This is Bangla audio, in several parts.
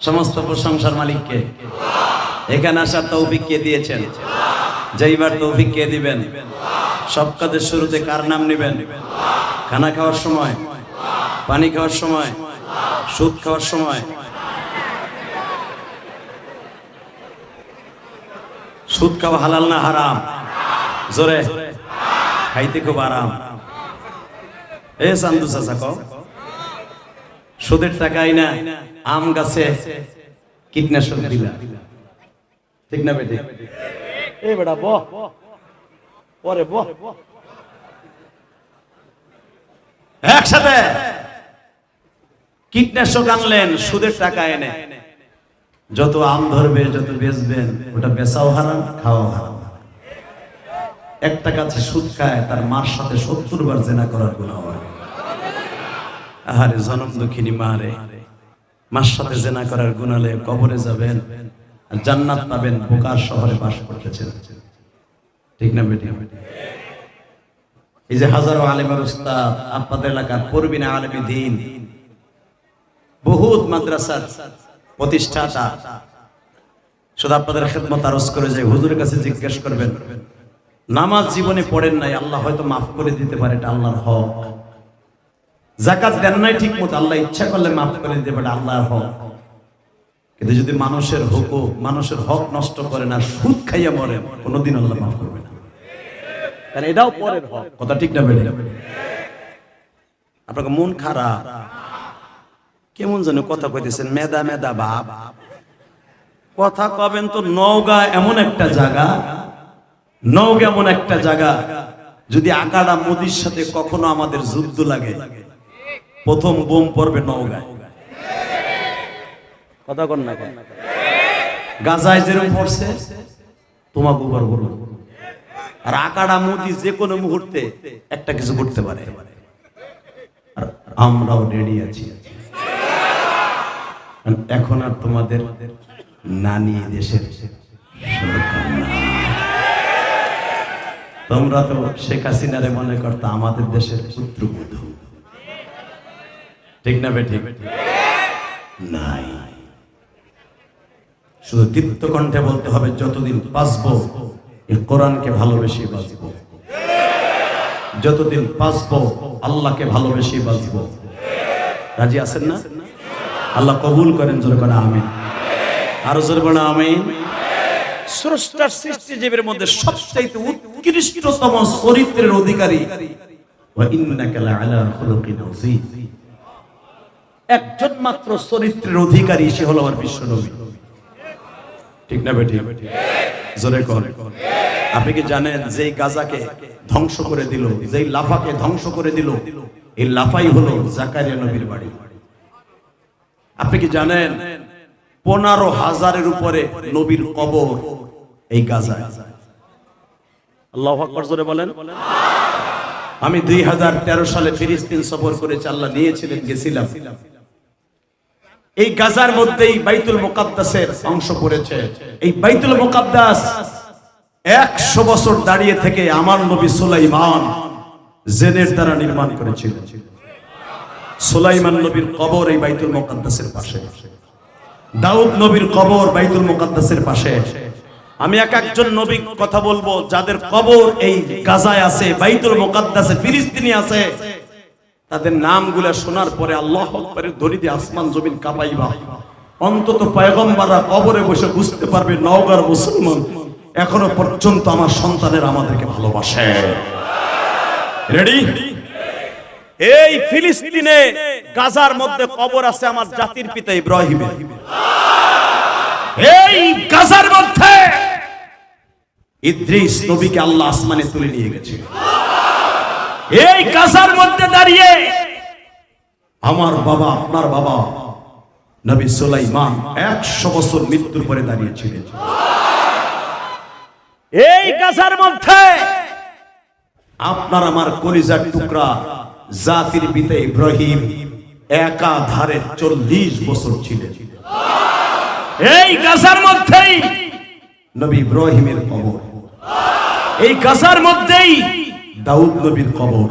সমস্ত প্রশংসার মালিককে। এখানে আসার তৌফিক কে দিয়েছেন? যেইবার তৌফিক কে দিবেন? সব কাজের শুরুতে কার নাম নেবেন? খানা খাওয়ার সময়? পানি খাওয়ার সময়? সুদ খাওয়ার সময়? সুদ খাওয়া হালাল না হারাম? জোরে? খাইতে খুব আরাম। এ সান্দু চাচা কও। সুদের টাকাই না আম গাছে কীটনাশক দিলা। ঠিক না বেটি? এই বেটা বহ পরে বহ একসাথে কীটনাশক আনলেন সুদের টাকা এনে। যত আম ধরবে যত বেচবেন ওটা বেচাও হারাম খাওয়াও হারাম। একটা গাছে সুদ খায় তার মার সাথে সত্তর বার জেনা করার গুণ হয়। আহারে জনম দুঃখিনী মারে মার সাথে জেনা করার গুণালে কবরে যাবেন জান্নাত পাবেন বোকার শহরে বাস করতেছেন। ঠিক না বেটি? এই যে হাজারো আলেমের উস্তাদ, আপনাদের এলাকার দিন, বহুত মাদ্রাসার প্রতিষ্ঠাতা, শুধু আপনাদের খেদমত আরজ করে যায় হুজুরের কাছে জিজ্ঞেস করবেন, নামাজ জীবনে পড়েন নাই, আল্লাহ হয়তো মাফ করে দিতে পারে, এটা আল্লাহর হক। জাকাত দেন নাই ঠিক মতো আল্লাহ ইচ্ছা করলে মাফ করে দিতে পারে আল্লাহর হক। কিন্তু যদি মানুষের হুকুক মানুষের হক নষ্ট করে না সুদ খাইয়া মরেন কোনোদিন আল্লাহ মাফ করবে না। কারণ এটাও পরের হক। কথা ঠিক না বেড়ে? আপনাকে মন খারাপ। কেমন যেন কথা কইতেছেন মেদা মেদা বাপ। কথা কবেন তো নওগাঁ এমন একটা জায়গা নওগাঁ এমন একটা জায়গা যদি আকাড়া মোদির সাথে কখনো আমাদের যুদ্ধ লাগে। প্রথম বোম পড়বে নওগাঁ কথা কর না কেন গাজায় যেরকম পড়ছে তোমাকে উপর বলব আর আকাড়া মোদি যে কোনো মুহূর্তে একটা কিছু করতে পারে। আর আমরাও রেডি আছি। এখন আর তোমাদের নানি দেশের সরকার তোমরা তো শেখ হাসিনারে মনে করতো আমাদের দেশের পুত্রবধূ। ঠিক না বেঠিক নাই। শুধু দীপ্ত কণ্ঠে বলতে হবে, যতদিন বাঁচবো এই কোরআনকে ভালোবেসে বাঁচব। যতদিন বাঁচবো, আল্লাহকে ভালোবেসে বাঁচব। রাজি আছেন না? আল্লাহ কবুল করেন, জোরে করে আমিন। আরও জোরে বলে আমিন। স্রষ্টার সৃষ্টিজীবের মধ্যে সবচাইতে উৎকৃষ্টতম চরিত্রের অধিকারী। ওয়া ইন্নাকা লাআলা খুলুকিন আযীম। একজন মাত্র চরিত্রের অধিকারী, সে হলো আমার বিশ্ব নবী। ঠিক না বেটি জোরে কর আপনি কি জানেন যেই গাজাকে ধ্বংস করে দিল যেই লাফাকে ধ্বংস করে দিল? এই লাফাই হলো জাকারিয়া নবীর বাড়ি। আপনি কি জানেন পনেরো হাজারের উপরে নবীর কবর এই গাজায়? আল্লাহ আকবর জোরে বলেন। আমি দুই হাজার তেরো সালে ফিলিস্তিন সফর করে চাল্লা নিয়েছিলেন, গেছিলাম। এই গাজার মধ্যেই বাইতুল মোকাদ্দাসের অংশ পড়েছে। এই বাইতুল মোকাদ্দাস একশো বছর দাঁড়িয়ে থেকে আমার নবী সুলাইমান জেনের দ্বারা নির্মাণ করেছিলেন সুলাইমান নবীর কবর এই বাইতুল মোকাদ্দাসের পাশে। দাউদ নবীর কবর বাইতুল মোকাদ্দাসের পাশে। আমি এক একজন নবী কথা বলব, যাদের কবর এই গাজায় আছে, বাইতুল মোকাদ্দাসে ফিলিস্তিনি আছে। তাদের নামগুলা শোনার পরে আল্লাহ আকবরের দিয়ে আসমান জমিন কাঁপাইবা। অন্তত পয়গম্বররা কবরে বসে বুঝতে পারবে নওগাঁর মুসলমান এখনও পর্যন্ত আমার সন্তানের আমাদেরকে ভালোবাসে। রেডি এই ফিলিস্তিনে গাজার মধ্যে কবর আছে আমার জাতির পিতা ইব্রাহিমের এই গাজার মধ্যে ইদ্রিস নবীকে আল্লাহ আসমানে তুলে নিয়ে গেছে। এই গাজার মধ্যে দাঁড়িয়ে আমার বাবা আপনার বাবা নবী সুলাইমান একশো বছর মৃত্যুর পরে দাঁড়িয়েছিলেন। এই গাজার মধ্যে আপনার আমার কলিজার টুকরা জাতির পিতা ইব্রাহিম একা ধারে চল্লিশ বছর ছিলেন। এই গাজার মধ্যেই নবী ইব্রাহিমের কবর। এই গাজার মধ্যেই দাউদ নবীর কবর।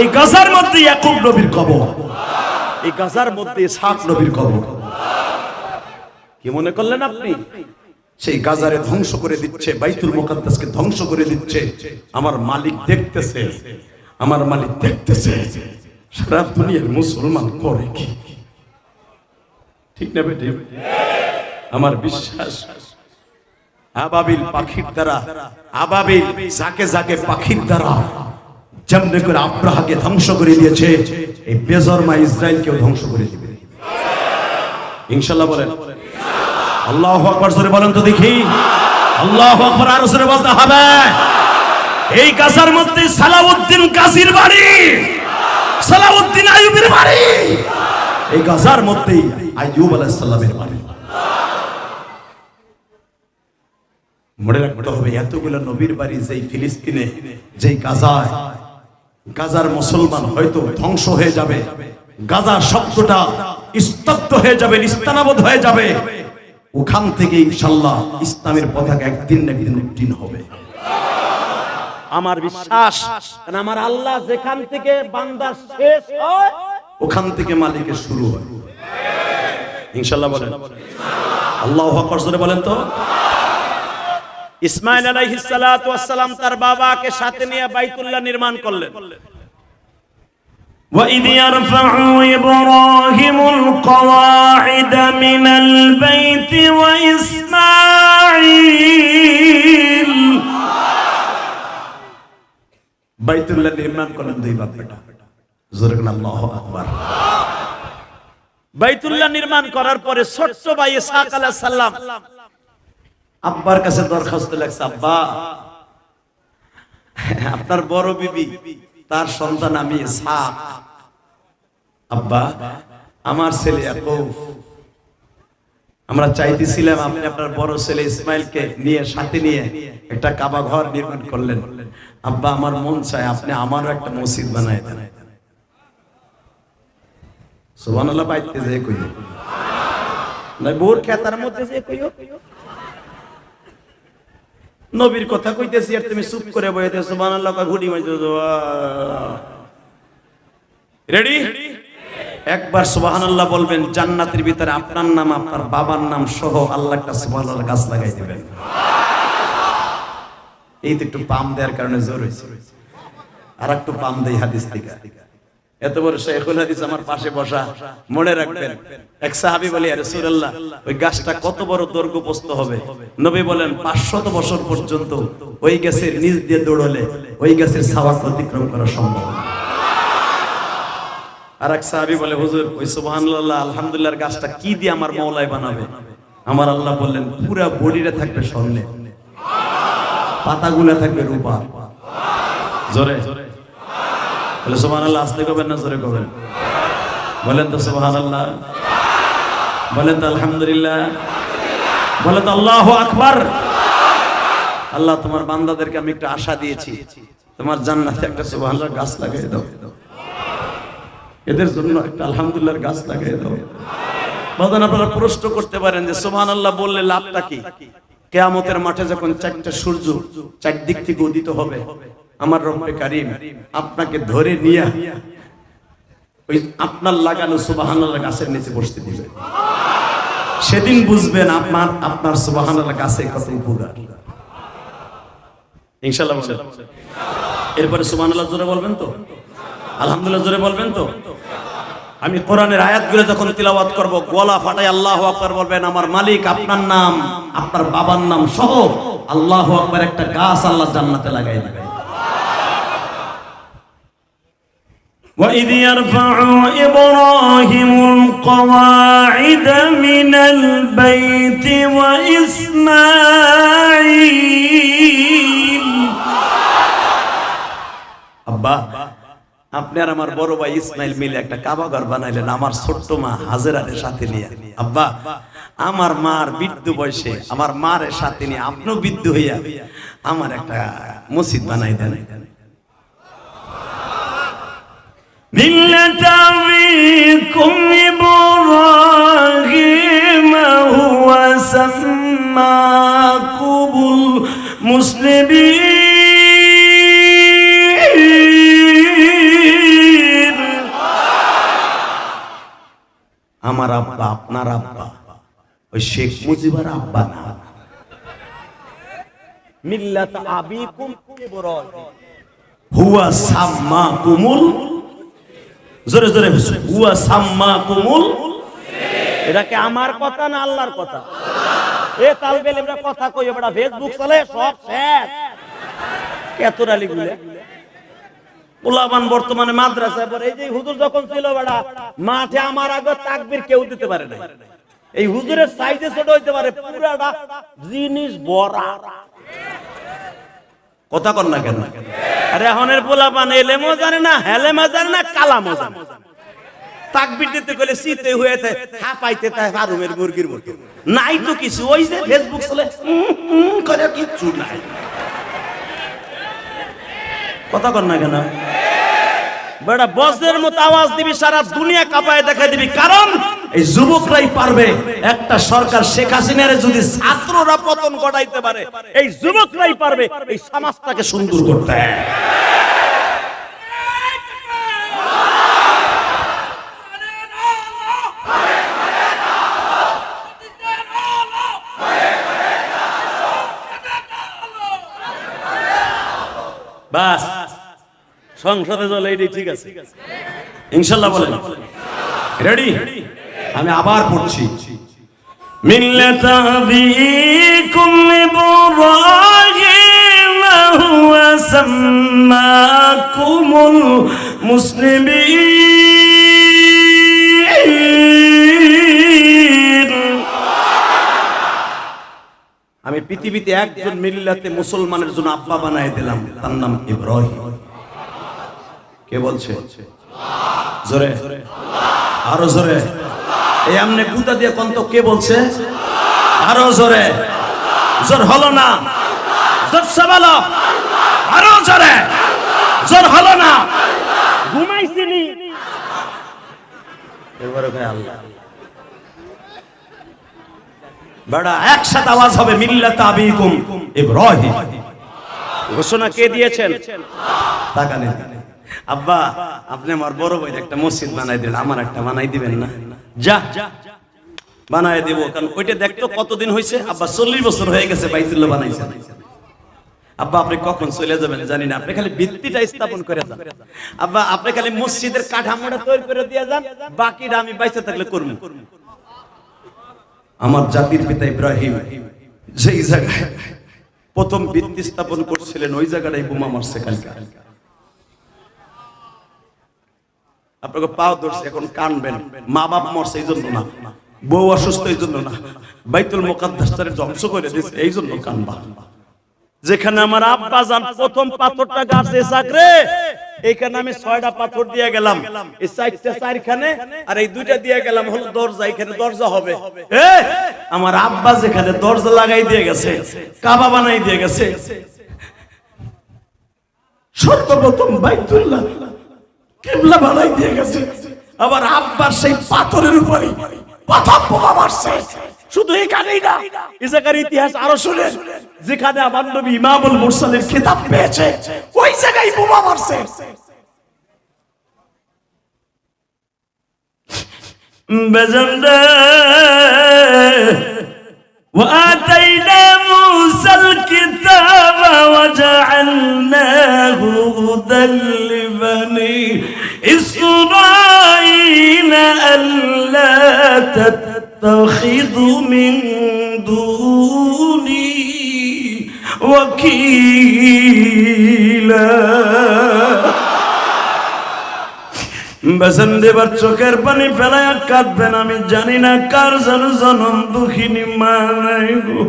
এই গাজার মধ্যে ইয়াকুব নবীর কবর। এই গাজার মধ্যে ইসহাক নবীর কবর। কি মনে করলেন আপনি? সেই গাজারে ধ্বংস করে দিচ্ছে, বাইতুল মুকাদ্দাসকে ধ্বংস করে দিচ্ছে। আমার মালিক দেখতেছে, আমার মালিক দেখতেছে। সারা দুনিয়ার মুসলমান করে কি? ঠিক না বেটি? আমার বিশ্বাস আবাবিল পাখির দ্বারা, আবাবিল যাকে যাকে পাখির দ্বারা যেমনি করে আব্রাহাকে ধ্বংস করে দিয়েছে, এই বেজরমা ইসরায়েলকেও ধ্বংস করে দিবে। ইনশাল্লাহ বলেন। আল্লাহ আকবর জোরে বলেন তো দেখি। আল্লাহ আকবর আরও জোরে বলতে হবে। এই কাসার মধ্যে সালাউদ্দিন কাসির বাড়ি, সালাউদ্দিন আইয়ুবের বাড়ি, এই গাজার মধ্যেই আইয়ুব আলাইহিস সালামের বাড়ি। মনে রাখতে হবে এতগুলো নবীর বাড়ি যেই ফিলিস্তিনে যেই গাজায় গাজার মুসলমান হয়তো ধ্বংস হয়ে যাবে গাজা শব্দটা স্তব্ধ হয়ে যাবে নিস্তানাবোধ হয়ে যাবে। ওখান থেকে ইনশাল্লাহ ইসলামের পতাকা একদিন না একদিন উত্তীর্ণ হবে। আমার বিশ্বাস কারণ আমার আল্লাহ যেখান থেকে বান্দা শেষ হয় ওখান থেকে মালিকের শুরু হয়। ইনশাল্লাহ বলেন। আল্লাহ আকবর জোরে বলেন তো। ইসমাইল আলাইহিস সালাতু ওয়াস সালাম তার বাবাকে সাথে নিয়ে বাইতুল্লাহ নির্মাণ করলেন وإذ يرفع إبراهيم القواعد من البيت وإسماعيل বাইতুল্লাহ নির্মাণ করলেন দুই বাপ বেটা জোরে কোন আল্লাহু আকবার বাইতুল্লাহ নির্মাণ করার পরে ছোট্ট ভাই ইসহাক আলাইহিস সালাম আব্বার কাছে দরখাস্ত লেখছে, আব্বা, আপনার বড় বিবি, তার সন্তান আমি আব্বা, আমার ছেলে আমরা চাইতেছিলাম আপনি আপনার বড় ছেলে ইসমাইলকে নিয়ে, সাথে নিয়ে একটা কাবা ঘর নির্মাণ করলেন। আব্বা, আমার মন চায় আপনি আমারও একটা মসজিদ বানায় দেন। সুবহানাল্লাহ পাইতে যে কইও। না বোর খেতার মধ্যে যে কইও। নবীর কথা কইতেছি আর তুমি চুপ করে বইতে সুবহানাল্লাহ, কয় ঘুড়ি মাইতে রেডি একবার সুবহানাল্লাহ বলবেন, জান্নাতের ভিতরে আপনার নাম, আপনার বাবার নাম সহ আল্লাহ একটা সুবহানাল্লাহ গাছ লাগাই দিবেন। এই তো একটু পাম দেওয়ার কারণে জোর হয়েছে। আর একটু পাম দেই হাদিস থেকে এত বড় শেখুল হাদিস আমার পাশে বসা, মনে রাখবেন, এক সাহাবী বলে রাসূলুল্লাহ, ওই গাছটা কত বড় দৈর্ঘ্য প্রস্থ হবে? নবী বলেন 500 বছর পর্যন্ত ওই গাছের নিচ দিয়ে দৌড়লে ওই গাছের ছাওয়াক অতিক্রম করা সম্ভব আর এক সাহাবী বলে, হুজুর, ওই সুবহানাল্লাহ আলহামদুলিল্লাহর গাছটা কি দিয়ে আমার মওলাই বানাবে? আমার আল্লাহ বললেন, পুরা বডিটা থাকবে স্বর্ণে, পাতাগুলা থাকবে রূপা জোরে। বলে, সুবহানাল্লাহ আসতে কবেন না, জোরে কবেন? বলেন তো, সুবহানাল্লাহ। বলেন তো, আলহামদুলিল্লাহ। বলেন তো, আল্লাহু আকবার। আল্লাহ, তোমার বান্দাদেরকে আমি একটা আশা দিয়েছি। তোমার জান্নাতে একটা সুবহানাল্লাহ গাছ লাগিয়ে দাও। এদের জন্য একটা আলহামদুলিল্লাহর গাছ লাগিয়ে দাও। বাদান আপনারা প্রশ্ন করতে পারেন যে, সুবহানাল্লাহ বললে লাভটা কি? কেয়ামতের মাঠে যখন চারটা সূর্য চারদিক থেকে উদিত হবে আমার রব্বে কারিম, আপনাকে ধরে নিয়ে ওই আপনার লাগানো সুবহানাল্লাহ গাছের নিচে বসতে দিবে। সেদিন বুঝবেন আপনার আপনার সুবহানাল্লাহ গাছে কত উপকার। ইনশাআল্লাহ এরপরে সুবহানাল্লাহ জোরে বলবেন তো? আলহামদুলিল্লাহ জোরে বলবেন তো? আমি কোরআনের আয়াতগুলো যখন তিলাওয়াত করব, গলা ফাটাই আল্লাহ আকবার বলবেন, আমার মালিক, আপনার নাম, আপনার বাবার নাম সহ আল্লাহ আকবার একটা গাছ আল্লাহ জান্নাতে লাগাই দিবে وإذ يرفع إبراهيم القواعد من البيت وإسماعيل আব্বা আপনি আর আমার বড় ভাই ইসমাইল মিলে একটা কাবাঘর বানাইলেন আমার ছোট্ট মা হাজেরারের সাথে নিয়ে আব্বা আমার মার বৃদ্ধ বয়সে আমার মার সাথে নিয়ে আপনিও বৃদ্ধ হইয়া আমার একটা মসজিদ বানাই দেন ملة أبيكم إبراهيم هو سماكم المسلمين আমার আব্বা আপনার আব্বা ওই শেখ মুজিবার আব্বা না মিল্লাত আবিকুম ইব্রাহিম হুয়া সাম্মা কুমুল জোরে জোরে হুয়া সাম্মা কুমুল। আমার কথা না আল্লাহর কথা? এ তালবেল আমরা কথা কই? এবার ফেসবুক চলে, সব শেষ। কেতরালি গুলে পোলাবান বর্তমানে মাদ্রাসায় পড়ে। এই যে হুজুর যখন ছিল বেড়া, মাঠে আমার আগে তাকবীর কেউ দিতে পারে না এই হুজুরের সাইজে ছোট হইতে পারে, পুরাটা জিনিস বড়া। কথা কর না কেন? আরে এখনের পোলাপান এলেমও জানে না হেলেমা জানে না, কালামও জানে নাই তো কিছু ফেসবুক করে কথা না কেন? বেটা দিবি, সারা দুনিয়া কাঁপায় দেখা দিবি। কারণ এই যুবকরাই পারবে। একটা সরকার শেখ হাসিনার যদি ছাত্ররা পতন ঘটাইতে পারে, এই যুবকরাই পারবে এই সমাজটাকে সুন্দর করতে। বাস, সংসদে চলে এটি ঠিক আছে। ইনশাল্লাহ বলেন। রেডি আমি আবার পড়ছি। মিল্লাত আবিকুম ইব্রাহিম হুয়া সাম্মাকুমুল মুসলিমিন। আমি পৃথিবীতে একজন মিল্লাতে মুসলমানের জন্য আব্বা বানায় দিলাম তার নাম ইব্রাহিম। কে বলছে? জোরে। আরও জোরে। এই আমনে গুতা দিয়ে কন্ত কে বলছে? আরও জোরে। জোর হলো না। জোর সবালো। আরও জোরে। জোর হলো না। ঘুমাইছিলি। এবারে আল্লাহ। বড়া একসাথে আওয়াজ হবে মিল্লাত আবিকুম ইব্রাহিম। ঘোষণা কে দিয়েছেন? তাকানে আব্বা, আপনি আমার বড় ভাই একটা মসজিদ বানাই দিলেন, আমার একটা বানাই দিবেন না। যা, বানাই দেবো, কারণ ওইটা দেখতো কতদিন হয়েছে আব্বা, চল্লিশ বছর হয়ে গেছে বাইতুল্লাহ বানাইছে আব্বা, আপনি কখন চলে যাবেন জানি না, আপনি খালি ভিত্তিটা স্থাপন করে যান। আব্বা, আপনি খালি মসজিদের কাঠামোটা তৈরি করে দিয়ে যান, বাকিটা আমি বাইসে থাকলে করব। আমার জাতির পিতা ইব্রাহিম যেই জায়গায় প্রথম ভিত্তি স্থাপন করছিলেন, ওই জায়গাটাই বোমা মারছে কালকে। আপনাকে পাও ধরছে, এখন কানবেন। মা বাপ মরছে, এই জন্য না। বউ অসুস্থ, এই জন্য না। বাইতুল মোকাদ্দাসটারে ধ্বংস করে দিয়েছে এই জন্য কানবা। যেখানে আমার আব্বা যান, প্রথম পাথরটা গাছে চাকরে এইখানে আমি ছয়টা পাথর দিয়ে গেলাম। এই চারটা, চারখানে, আর এই দুইটা দিয়ে গেলাম, হলো দরজা, এখানে দরজা হবে। আমার আব্বা যেখানে দরজা লাগাই দিয়ে গেছে, কাবা বানাই দিয়ে গেছে। সর্বপ্রথম বাইতুল্লাহ কিবলা বানাই দিয়ে গেছে আবার আব্বার সেই পাথরের উপরে প্রথম বোমা মারছে শুধু এখানেই না এই জায়গার ইতিহাস আরো শুনেন যেখানে আমার নবী ইমামুল মুরসালের খেতাব পেয়েছে ওই জায়গায় বোমা মারছে বেজন্ডে وآتينا موسى الكتاب وجعلناه هدى لبني إسرائيل ألا تتخذوا من دوني وكيلا বেসন দেবার চোখের পানি ফেলায় কাঁদবেন আমি জানি না কার যেন জনম দুঃখিনী মা নাই গো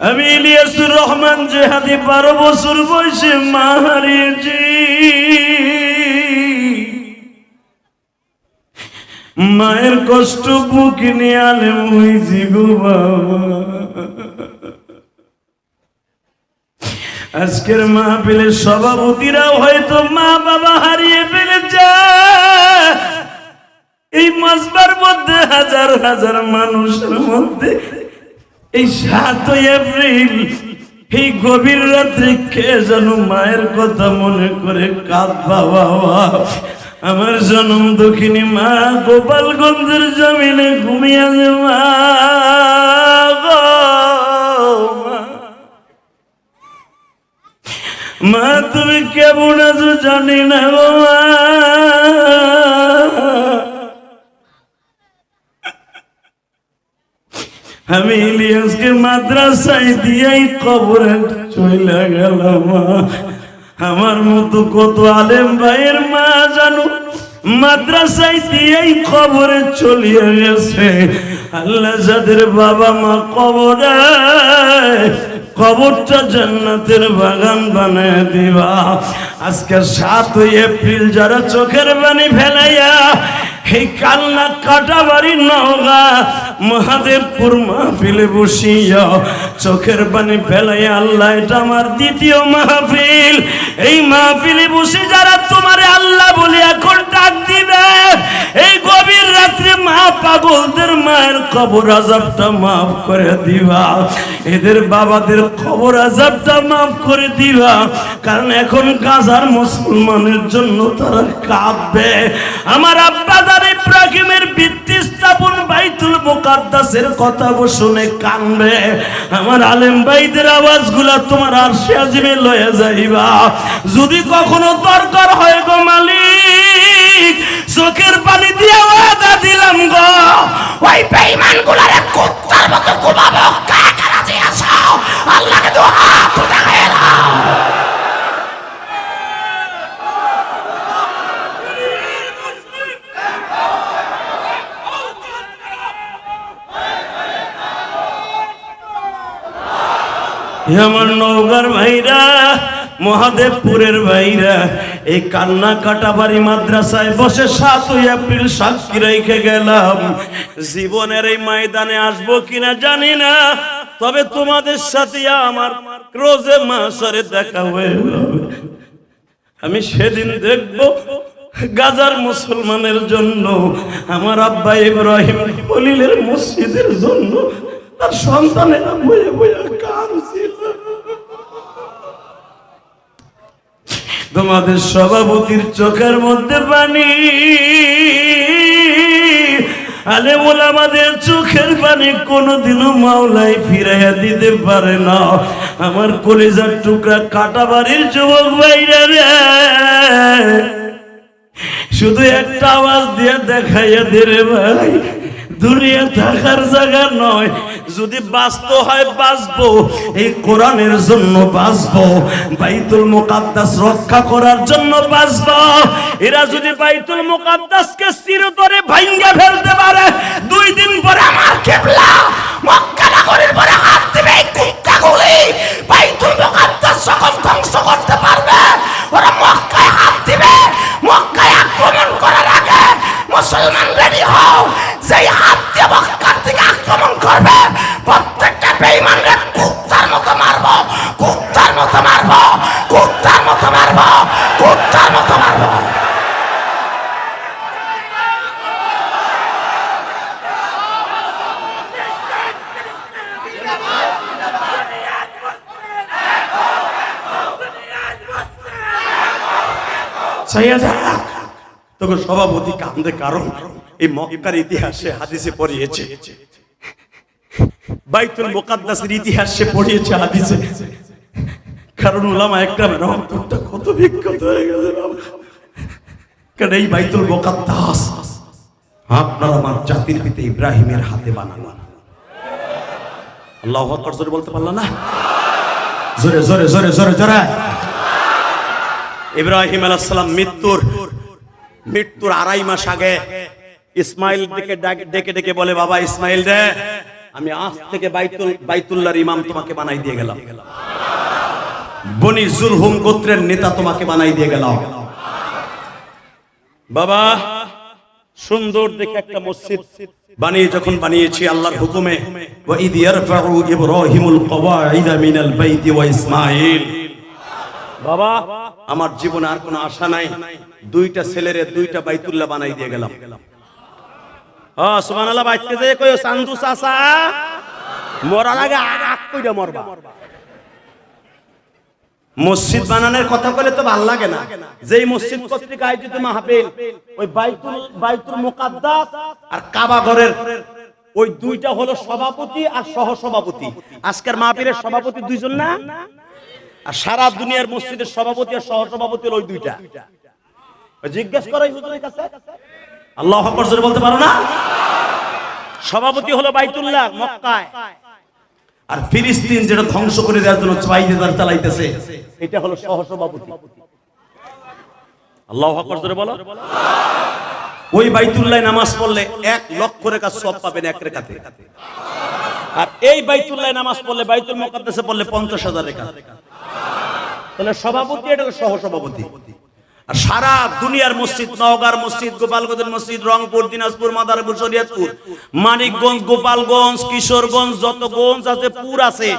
আমি ইলিয়াসুর রহমান জেহাদি বারো বছর বয়সে মা হারিয়েছি মায়ের কষ্ট বুকে নিয়ে আলে হয়েছি গো বাবা। আজকের মাহফিলের সভাপতিরাও হয়তো মা বাবা হারিয়ে ফেলেছে। এই মজবার মধ্যে হাজার হাজার মানুষের মধ্যে এই সাতই এপ্রিল, এই গভীর রাত্রে কে যেন মায়ের কথা মনে করে কাঁদবা বাবা। আমার জনম দক্ষিণী মা, গোপালগঞ্জের জমিনে ঘুমিয়ে আছে মা তুমি কেমন আছো জানি না গো মা আমি ইলিয়াসকে মাদ্রাসায় দিয়েই কবরে চলে গেলাম। আমার মতো কত আলেম ভাইয়ের মা জানো? মাদ্রাসায় খবরে আল্লাহ যাদের বাবা মা কবরে কবরটা জান্নাতের বাগান বানায় দিবা। আজকে সাতই এপ্রিল যারা চোখের বাণী ফেলাইয়া এই কান্না কাটা বাড়ি নওগা মহাদেবপুর মাহফিলে বসিয়া চোখের পানি ফেলাই আল্লাহ, এটা আমার দ্বিতীয় মাহফিল। এই মাহফিলে বসে যারা তোমারে আল্লাহ বলিয়া এখন ডাক এই গভীর রাত্রে মা পাগলদের মায়ের কবর আজাবটা মাফ করে দিবা। এদের বাবাদের আজাবটা মাফ করে দিবা। কারণ এখন গাজার মুসলমানের জন্য তারা কাঁদবে। আমার আব্বা দার ইব্রাহিমের ভিত্তি স্থাপন বাইতুল মুকাদ্দাসের কথা শুনে কানবে আমার আলেম ভাইদের আওয়াজগুলা তোমার আরশে আজিমে লয়ে যাইবা। যদি কখনো দরকার হয় গো মালিক চোখের পানি দিয়ে ওয়াদা দিলাম গো। ওই বেঈমান গুলারে কুত্তার মতো ঘুমাবো। কাকা রাজি আছো? আল্লাহকে তো হাত উঠায় দাও আমার নৌকার ভাইরা মহাদেবপুরের ভাইরা এই কান্না কাটাবাড়ি মাদ্রাসায় বসে সাতই এপ্রিল সাক্ষী রেখে গেলাম। জীবনের এই ময়দানে আসব কিনা জানি না, তবে তোমাদের সাথে আমার রোজে মাসারে দেখা হয়ে আমি সেদিন দেখব গাজার মুসলমানের জন্য, আমার আব্বা ইব্রাহিম খলিলের মসজিদের জন্য, তার সন্তানেরা বয়ে বয়ে কাঁদছিল। তোমাদের সভাপতির চোখের মধ্যে পানি। আলে আমাদের চোখের পানি কোনোদিনও মাওলাই ফিরাইয়া দিতে পারে না। আমার কলেজার টুকরা কাটা বাড়ির যুবক ভাইরা রে। শুধু একটা আওয়াজ দিয়ে দেখাইয়া দে রে ভাই। দুনিয়া থাকার জায়গা নয়। যদি বাঁচত হয় বাঁচবো, এই কোরআনের জন্য বাঁচবো, বাইতুল মুকাদ্দাস রক্ষা করার জন্য বাঁচবো। এরা যদি বাইতুল মুকাদ্দাসকে চিরতরে ভাঙ্গা ফেলতে পারে, দুই দিন পরে আমার কেবলা মক্কা নগরীর পরে হাত দেবে, এই কুত্তাগুলি বাইতুল মুকাদ্দাস সকল ধ্বংস করতে পারবে। ওরা মক্কায় হাত দিবে, মক্কায় আক্রমণ আগে মুসলমান রেডি হও। যেই হাত দিয়ে মক্কার দিকে আক্রমণ করবে, প্রত্যেকটা বেঈমানরে কুত্তার মতো মারবো, কুত্তার মতো মারবো, কুত্তার মতো মারবো, কুত্তার মতো মারবো। সাইয়াদা তোকে সভাপতি কান্দে কারণ এই মক্কার ইতিহাসে হাদিসে পড়িয়েছে। বাইতুল মুকাদ্দাসের ইতিহাসে পড়িয়েছে হাদিসে। কারণ উলামা একরামের অন্তরটা কত বিক্ষত হয়ে গেছে কারণ এই বাইতুল মুকাদ্দাস আপনার আমার জাতির পিতা ইব্রাহিমের হাতে বানানো। আল্লাহ আকবার জোরে বলতে পারলা না? জোরে জোরে জোরে জোরে জোরে। ইব্রাহিম আলাইহিস সালাম মৃত্যুর মৃত্যুর আড়াই মাস আগে ইসমাইল ডাক- ডেকে ডেকে বলে, বাবা, ইসমাইল রে আমি আজ থেকে বাইতুল বাইতুল্লাহর ইমাম তোমাকে বানাই দিয়ে গেলাম। বনি জুলহুম গোত্রের নেতা তোমাকে বানাই দিয়ে গেলাম। বাবা, সুন্দর দেখে একটা মসজিদ বানিয়ে যখন বানিয়েছি আল্লাহর হুকুমে, ওয়া ইদ ইয়ারফাউ ইব্রাহিমুল কওয়াইদা মিনাল বাইতি ওয়া ইসমাঈল। বাবা আমার জীবনে আর কোনো আশা নাই। দুইটা ছেলের দুইটা বাইতুল্লাহ বানাই দিয়ে গেলাম। ও সুবহানাল্লাহ বাইতে যে কই সান্দু চাচা মরার আগে আগ কইরা মরবা। মসজিদ বানানোর কথা বলে তো ভালো লাগে না। যেই মসজিদ পত্রিকা আয়োজিত মাহফিল ওই বাইতুল বাইতুল মুকাদ্দাস আর কাবা ঘরের ওই দুইটা হলো সভাপতি আর সহ সভাপতি আজকের মাহফিলের সভাপতি দুইজন না? আর সারা দুনিয়ার মসজিদের সভাপতি আর সহ সভাপতি ওই দুইটা। জিজ্ঞেস করো হুজুরের কাছে। আল্লাহ বলতে পারো না? সভাপতি হলো বাইতুল্লাহ মক্কায়। আর ফিলিস্তিন যেটা ধ্বংস করে দেওয়ার জন্য চাইদার চালাইতেছে, এটা হলো সহসভাপতি। আল্লাহ বলো। ওই বাইতুল্লাহ নামাজ পড়লে এক লক্ষ রেখা সব পাবেন এক রেখাতে। আর এই বাইতুল্লাহ নামাজ পড়লে বাইতুল মুকাদ্দাসে পড়লে পঞ্চাশ হাজার রেখা। তাহলে সভাপতি এটা হলো সহসভাপতি। আর সারা দুনিয়ার মসজিদ, নওগাঁর মসজিদ, গোপালগঞ্জের মসজিদ, রংপুর, দিনাজপুর, মাদারীপুর, শরিয়তপুর, মানিকগঞ্জ, গোপালগঞ্জ, কিশোরগঞ্জ যত গঞ্জ আছে, পুর আছে,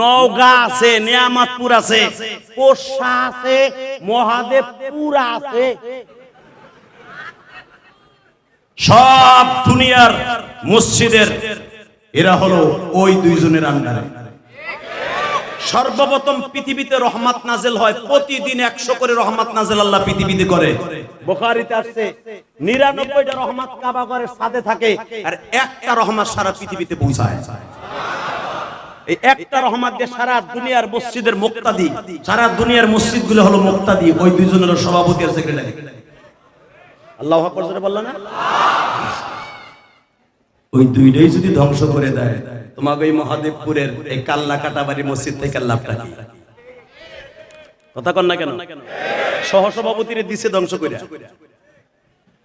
নওগাঁ আছে, নিয়ামতপুর আছে পোষা আছে, মহাদেবপুর আছে সব দুনিয়ার মসজিদের, এরা হলো ওই দুইজনের আন্ডারে। সর্বপ্রথম পৃথিবীতে রহমত নাজেল হয়, প্রতিদিন একশো করে রহমত নাজেল আল্লাহ পৃথিবীতে করে। বোখারিতে আসছে নিরানব্বইটা রহমত কাবা ঘরের সাথে থাকে, আর একটা রহমত সারা পৃথিবীতে পৌঁছায়। এই একটা রহমত দিয়ে সারা দুনিয়ার মসজিদের মুক্তাদি, সারা দুনিয়ার মসজিদগুলো হলো মুক্তাদি, ওই দুইজনের সভাপতি আর সেক্রেটারি। আল্লাহ আকবার জোরে বলল না? ওই দুইটাই যদি ধ্বংস করে দেয় তোমাকে এই মহাদেবপুরের এই কাল্লা কাটাবাড়ি মসজিদ থেকে লাভটা কি? কথা কন না কেন? সহসভাপতির দিছে ধ্বংস করে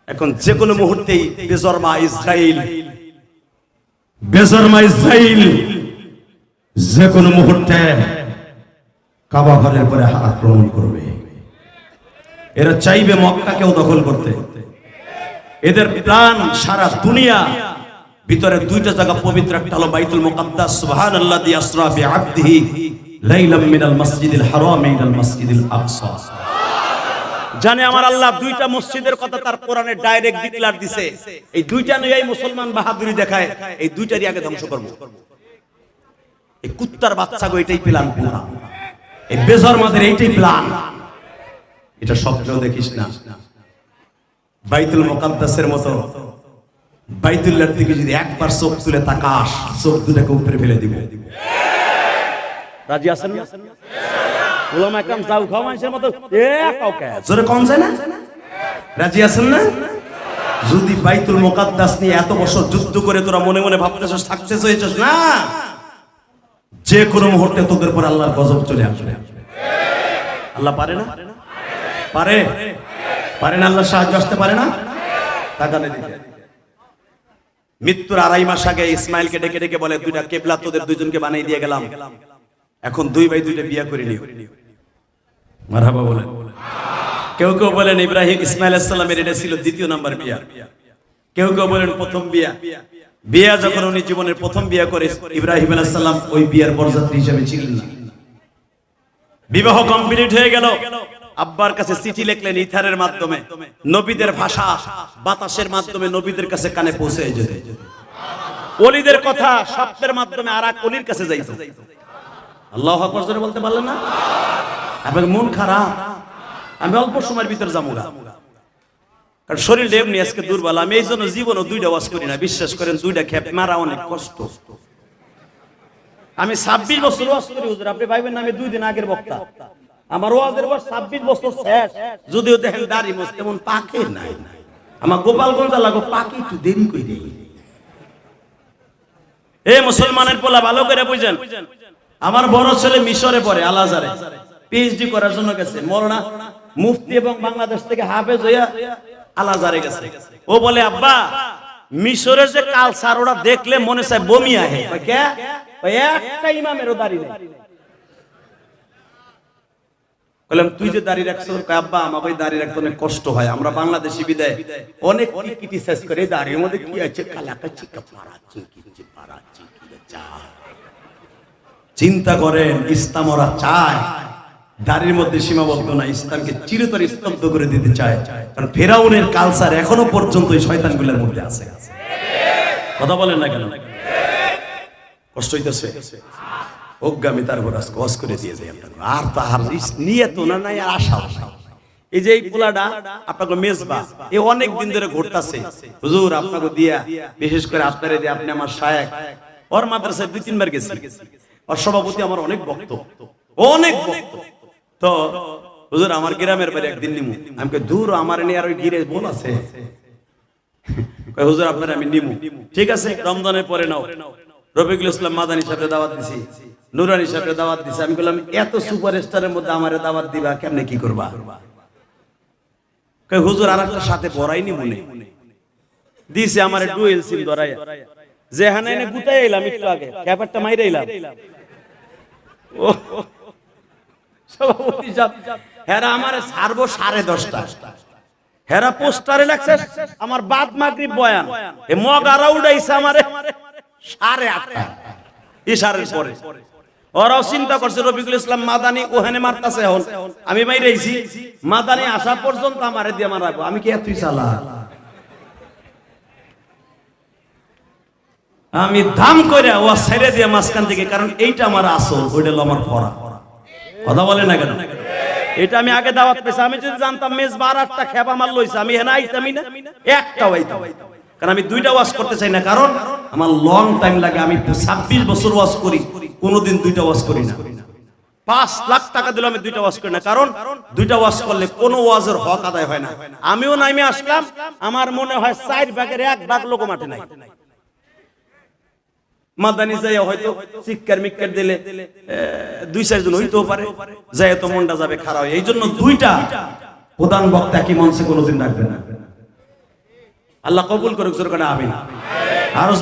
এখন যে কোনো মুহূর্তেই বেজরমা ইসরাইল বেজরমা ইসরাইল যে কোনো মুহূর্তে কাবা ঘরের পরে আক্রমণ করবে। এরা চাইবে মক্কাকেও দখল করতে। এদের প্ল্যান সারা দুনিয়া, ভিতরে দুইটা জায়গা পবিত্র, একটা হলো বাইতুল মুকাদ্দাস, সুবহানাল্লাযী আসরা বিআবদিহি লাইলাম মিনাল মাসজিদিল হারাম ইলাল মাসজিদিল আকসা। জানে আমার আল্লাহ দুইটা মসজিদের কথা তার কোরআনে ডাইরেক্ট ডিক্লার দিছে। এই দুইটা নিয়ে মুসলমান বাহাদুরি দেখায়, এই দুইটারই আগে ধ্বংস করব। এই কুত্তার বাচ্চা গো, এটাই প্ল্যান এই বেজরমাদের এইটাই প্ল্যান এটা স্বপ্নেও দেখিস না। বাইতুল মুকাদ্দাসের মতো। বাইতুল্লাহর দিকে যদি একবার চোখ তুলে তাকাস চোখ দুটাকে উপরে ফেলে দিব। রাজি আছেন না? ওলামা একরাম যাও খাও মানুষের মতো। এ কাউকে? জোরে কম যায় না? রাজি আছেন না? যদি বাইতুল মুকাদ্দাস নিয়ে এত বছর যুদ্ধ করে তোরা মনে মনে ভাবতেছ সাকসেস হয়েছিস না? যে কোনো মুহূর্তে তোদের পর আল্লাহর গজব চলে আসবে। আল্লাহ পারে না? পারে। পারে না আল্লাহ সাহায্য আসতে পারে না? তাকালে দিকে মৃত্যুর আড়াই মাস আগে ইসমাইলকে ডেকে ডেকে বলে, দুইটা কেবলা তোদের দুইজনকে বানিয়ে দিয়ে গেলাম। এখন দুই ভাই দুইটা বিয়ে করে নিও। মারহাবা বলেন কেউ কেউ বলেন, ইব্রাহিম ইসমাইল সাল্লামের এটা ছিল দ্বিতীয় নাম্বার বিয়া। কেউ কেউ বলেন, প্রথম বিয়া। বিয়া যখন উনি জীবনের প্রথম বিয়া করে, ইব্রাহিম আলাইসাল্লাম ওই বিয়ার বরযাত্রী হিসেবে ছিলেন না। বিবাহ কমপ্লিট হয়ে গেল। আব্বার কাছে চিঠি লিখলেন ইথারের মাধ্যমে। নবীদের ভাষা বাতাসের মাধ্যমে নবীদের কাছে কানে পৌঁছে যেত। অলিদের কথা স্বপ্নের মাধ্যমে আর এক অলির কাছে যাইতো। আল্লাহ আকবর জোরে বলতে পারলেন না? আপনার মন খারাপ। আমি অল্প সময়ের ভিতর যাব। কারণ শরীর এমনি আজকে দুর্বল। আমি এই জন্য জীবনও দুইটা ওয়াজ করি না। বিশ্বাস করেন, দুইটা খেপ মারা অনেক কষ্ট। আমি ছাব্বিশ বছর ওয়াজ করি, হুজুর। আপনি ভাইবেন না, আমি দুই দিন আগের বক্তা। আমার ওয়াজের বয়স ছাব্বিশ বছর শেষ। যদিও দেখেন দাড়ি মোস তেমন পাকে নাই। আমার গোপালগঞ্জ লাগো পাকে একটু দেরি করে দেই। এ মুসলমানের পোলা, ভালো করে বুঝেন। আমার বড় ছেলে মিশরে পড়ে আলাজারে পিএইচডি করার জন্য গেছে। মরনা মুফতি এবং বাংলাদেশ থেকে হাফেজ হইয়া আলাজারে গেছে। ও বলে, আব্বা মিশরের যে কালচার ওরা দেখলে মনে চায় বমি আহে। একটা ইমামেরও দাঁড়িয়ে বললাম তুই যে দাঁড়িয়ে রাখছো আব্বা আমাকে ওই দাঁড়িয়ে রাখতে অনেক কষ্ট হয়, আমরা বাংলাদেশি বিদায়। অনেক অনেক ক্রিটিসাইজ করে দাঁড়িয়ে মধ্যে কি আছে? পারা চা। চিন্তা করেন, ইসলাম ওরা চায়। দাড়ির মধ্যে সীমাবদ্ধ না, ইসলামকে চিরতর স্তব্ধ করে দিতে চায়। কারণ ফেরাউনের কালচার এখনও পর্যন্ত এই শয়তানগুলোর মধ্যে আছে। কথা বলেন না কেন? কষ্ট হইতেছে। করে দিয়ে। আর তাহার নিয়ে তো না, নাই, আর এই যে এই আপনাকে মেজবা, এ অনেক দিন ধরে হুজুর, আপনাকে দিয়া, বিশেষ করে আপনারে দিয়ে আপনি আমার ওর মাদ্রাসায় দুই, তিনবার গেছি। ওর সভাপতি আমার অনেক ভক্ত। অনেক ভক্ত। তো, হুজুর, আমার গ্রামের বাড়ি একদিন নিমু। আমি দূর আমার নিয়ে আর ওই গিরে বোন আছে? হুজুর, আপনার আমি নিমু। ঠিক আছে, রমজানের পরে নাও। রফিকুল ইসলাম মাদানি সাহেব দাওয়াত দিছি। নুরানি সাহেব দাওয়াত দিছি। আমি বললাম এত সুপারস্টারের মধ্যে আমারে দাওয়াত দিবা কেমনে কি করবা? কই, হুজুর আর একটা সাথে পড়াইনি মনে। দিছে আমার ডুয়েল সিম ধরাইয়া। যেখানে এনে গুটাই এলাম একটু আগে ক্যাপারটা মাইরে এলাম ও সভাপতি সাহেব, হেরা আমার ছাড়বো সাড়ে দশটা। হেরা পোস্টারে লাগছে আমার বাদ মাগরিব বয়ান। এ মগারা উড়াইছে আমারে সাড়ে আটটা ইশারের পরে। ওরাও চিন্তা করছে, রফিকুল ইসলাম মাদানি ওখানে মারতাছে এখন। আমি বাইরেছি মাদানি আসা পর্যন্ত আমারে দিয়ে মারাবো। আমি কি এতই চালা আমি ধাম করে ও ছেড়ে দিয়ে মাঝখান থেকে, কারণ এইটা আমার আসল, ওইটা হলো আমার পড়া কথা বলে না কেন? এটা আমি আগে দাওয়াত পেয়েছি। আমি যদি জানতাম মেজ বার আটটা খেপা মার লইছে, আমি হেনা আইতামই না একটা আইতাম। কারণ আমি দুইটা ওয়াশ করতে চাই না, কারণ আমার লং টাইম লাগে, আমি ছাব্বিশ বছর ওয়াশ করি। কোনোদিন দুইটা ওয়াজ করি না। পাঁচ লাখ টাকা দিলে আমি দুইটা ওয়াজ করি না, কারণ দুইটা ওয়াজ করলে কোনো ওয়াজের হক আদায় হয় না। আমিও নামে আসলাম, আমার মনে হয় চার ভাগের এক ভাগ লোক মাঠে নাই। পারে খারাপ। এই জন্য দুইটা প্রধান বক্তা কি না। আল্লাহ কবুল করুক করে আমিন। আরও